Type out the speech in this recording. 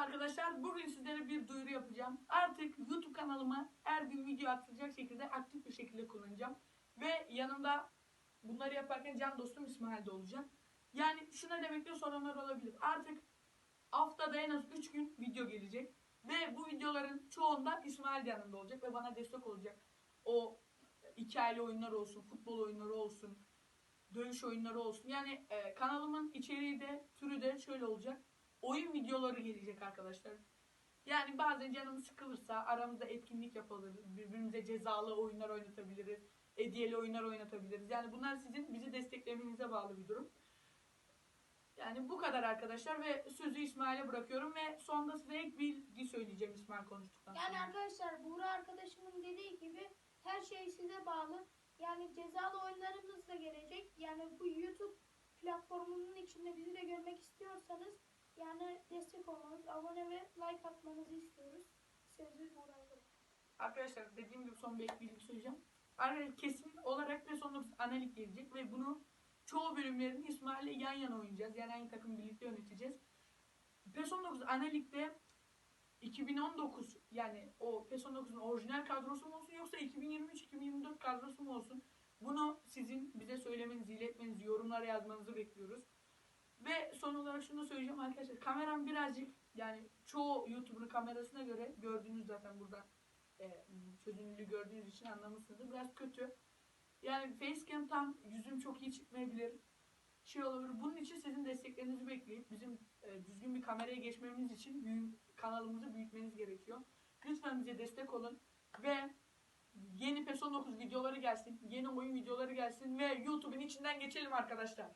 arkadaşlar. Bugün sizlere bir duyuru yapacağım. Artık YouTube kanalıma her gün video atılacak şekilde aktif bir şekilde kullanacağım. Ve yanımda bunları yaparken can dostum İsmail de olacak. Yani şu ne demek diye soranlar olabilir. Artık haftada en az 3 gün video gelecek. Ve bu videoların çoğunda İsmail de yanımda olacak ve bana destek olacak. O hikayeli oyunlar olsun, futbol oyunları olsun, dövüş oyunları olsun. Yani e, kanalımın içeriği de türü de şöyle olacak. Oyun videoları gelecek arkadaşlar. Yani bazen canımız sıkılırsa aramızda etkinlik yapabiliriz. Birbirimize cezalı oyunlar oynatabiliriz. Hediyeli oyunlar oynatabiliriz. Yani bunlar sizin bizi desteklemenize bağlı bir durum. Yani bu kadar arkadaşlar ve sözü İsmail'e bırakıyorum ve sonda size ek bilgi söyleyeceğim İsmail konuştuktan sonra. Yani arkadaşlar Buğra arkadaşımın dediği gibi her şey size bağlı. Yani cezalı oyunlarımız da gelecek. Yani bu YouTube platformunun içinde bizi de görmek istiyorsanız yani destek olmanız, abone ve like atmanızı istiyoruz. Sözü bırakıyorum. Arkadaşlar dediğim gibi son bir bilgi söyleyeceğim. Arkadaşlar kesin olarak ve son analik gelecek ve bunu çoğu bölümlerini İsmail'le yan yana oynayacağız. Yani aynı takım birlikte yöneteceğiz. PES 19 Analik'te 2019 yani o PES 19'un orijinal kadrosu mu olsun yoksa 2023-2024 kadrosu mu olsun? Bunu sizin bize söylemenizi, iletmenizi, yorumlara yazmanızı bekliyoruz. Ve son olarak şunu da söyleyeceğim arkadaşlar. Kameram birazcık yani çoğu YouTuber'ın kamerasına göre gördüğünüz zaten burada e, çözünürlüğü gördüğünüz için anlamışsınızdır. Biraz kötü. Yani facecam tam yüzüm çok iyi çıkmayabilir. Şey olabilir. Bunun için sizin desteklerinizi bekleyip bizim e, düzgün bir kameraya geçmemiz için büyü- kanalımızı büyütmeniz gerekiyor. Lütfen bize destek olun ve yeni PES 19 videoları gelsin, yeni oyun videoları gelsin ve YouTube'un içinden geçelim arkadaşlar.